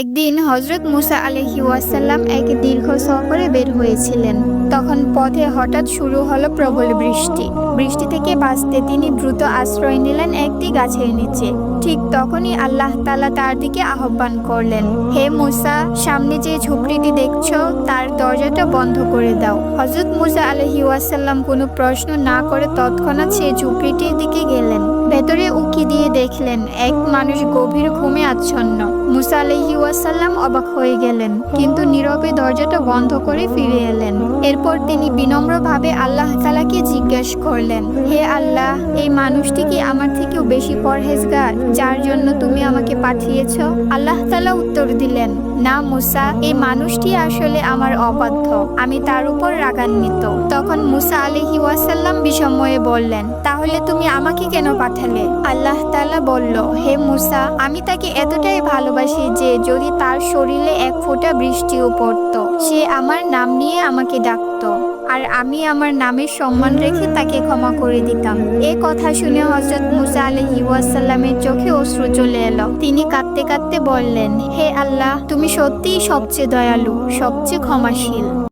একদিন হজরত মুসা আলহি ওয়াসাল্লাম এক দীর্ঘ সফরে বের হয়েছিলেন। তখন পথে হঠাৎ শুরু হলো প্রবল বৃষ্টি। বৃষ্টি থেকে বাঁচতে তিনি দ্রুত আশ্রয় নিলেন একটি গাছের নিচে। ঠিক তখনই আল্লাহ তালা তার দিকে আহ্বান করলেন, হে মুসা, সামনে যে ঝুপড়িটি দেখছ, তার দরজাটা বন্ধ করে দাও। হজরত মুসা আলহি ওয়াসাল্লাম কোনো প্রশ্ন না করে তৎক্ষণাৎ সেই ঝুপড়িটির দিকে গেলেন। ভেতরে দিয়ে দেখলেন, এক মানুষ গভীর ঘুমে আচ্ছন্ন। মুসা আলহি ওয়াসাল্লাম অবাক হয়ে গেলেন, কিন্তু নীরবে দরজাটা বন্ধ করে ফিরে এলেন। এরপর তিনি বিনম্রভাবে আল্লাহ তালাকে জিজ্ঞেস করলেন, হে আল্লাহ, এই মানুষটি কি আমার থেকেও বেশি পরহেজগার, যার জন্য তুমি আমাকে পাঠিয়েছ? আল্লাহ তালা উত্তর দিলেন, না মুসা, এই মানুষটি আসলে আমার অবাধ্য, আমি তার উপর রাগান্বিত। তখন মুসা আলহি ওয়াসাল্লাম বিষময়ে বললেন, তাহলে তুমি আমাকে কেন পাঠালে? আল্লাহ তাআলা বলল, হে মুসা, আমি তাকে এতটাই ভালোবাসি যে যদি তার শরীরে এক ফোঁটা বৃষ্টিও পড়তো, সে আমার নাম নিয়ে আমাকে ডাকতো। আর আমি আমার নামের সম্মান রেখে তাকে ক্ষমা করে দিতাম। এ কথা শুনে হজরত মুসা আলহি ওয়াসাল্লামের চোখে অশ্রু চলে এলো। তিনি কাঁদতে কাঁদতে বললেন, হে আল্লাহ, তুমি সত্যিই সবচেয়ে দয়ালু, সবচেয়ে ক্ষমাশীল।